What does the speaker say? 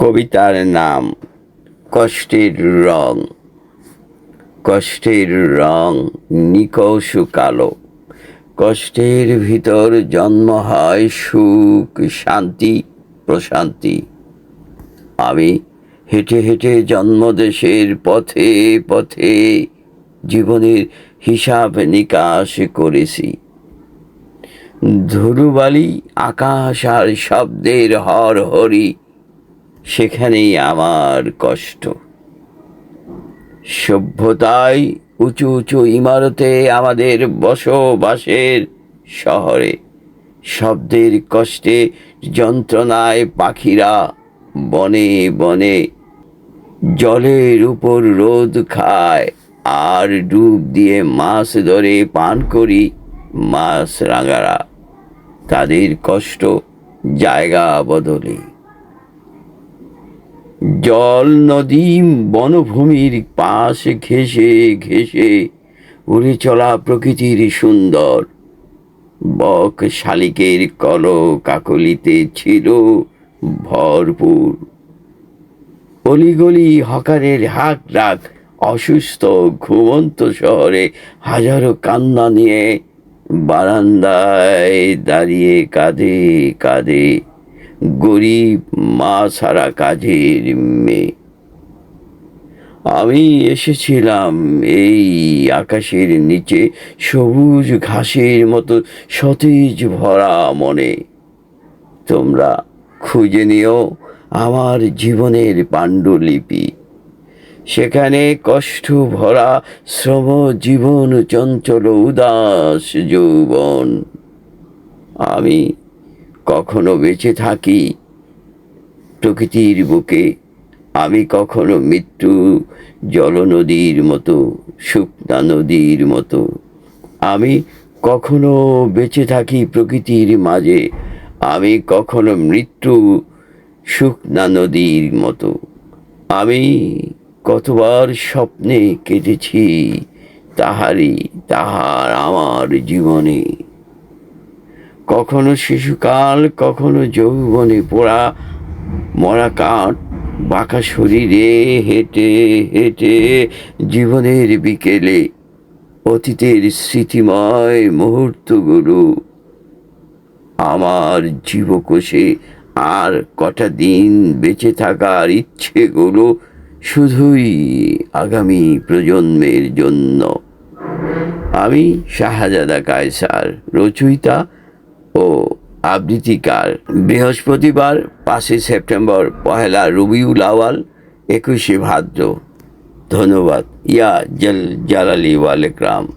কবিতার নাম, কষ্টের রং। কষ্টের রং নিকষ কালো কষ্টের ভিতর জন্ম হয় সুখ, শান্তি, প্রশান্তি। আমি হেঁটে হেঁটে জন্মদেশের পথে পথে জীবনের হিসাব নিকাশ করেছি। ধুরুবালি আকাশ আর শব্দের হর হরি সেখানেই আমার কষ্ট। সভ্যতায় উঁচু উঁচু ইমারতে আমাদের বসবাসের শহরে। শব্দের কষ্টে যন্ত্রণায় পাখিরা বনে বনে জলের উপর রোদ খায় আর ডুব দিয়ে মাছ ধরে পান করি মাছ রাঙারা। তাদের কষ্ট জায়গা বদলে। জল নদী বনভূমির পাশ ঘেঁষে ঘেঁষে উড়ে চলা প্রকৃতির সুন্দর। বক শালিকের কল কাকলিতে ছিল ভরপুর। অলিগলি হকারের হাক ডাক অসুস্থ ঘুমন্ত শহরে হাজারো কান্না নিয়ে বারান্দায় দাঁড়িয়ে কাঁধে কাঁধে গরিব মা ছাড়া কাজের মেয়ে। আমি এসেছিলাম এই আকাশের নিচে সবুজ ঘাসের মতো সতেজ ভরা মনে। তোমরা খুঁজে নিও আমার জীবনের পাণ্ডুলিপি। সেখানে কষ্ট ভরা শ্রম জীবন চঞ্চল উদাস যৌবন। আমি কখনো বেঁচে থাকি। প্রকৃতির বুকে আমি কখনো মৃত্যু, জলনদীর মতো, শুকনা নদীর মতো। আমি কখনো বেঁচে থাকি প্রকৃতির মাঝে। আমি কখনো মৃত্যু, শুকনা নদীর মতো। আমি কতবার স্বপ্নে কেটেছি তাহারই, তাহার আমার জীবনে। কখনো শিশুকাল, কখনো যৌবনে পোড়া মরা কাঠ বাঁকা শরীরে হেঁটে হেঁটে জীবনের বিকেলে অতীতের স্মৃতিময় মুহূর্তগুলো। আমার জীবকোষে আর কটা দিন বেঁচে থাকার ইচ্ছেগুলো শুধুই আগামী প্রজন্মের জন্য। আমি শাহজাদা কায়সার রচয়িতা। আবৃত্তিকার। বৃহস্পতিবার পাঁচই সেপ্টেম্বর পহেলা রবিউল আওয়াল একুশে ভাদ্র। ধন্যবাদ। ইয়া জল জালালি ওয়ালেকরাম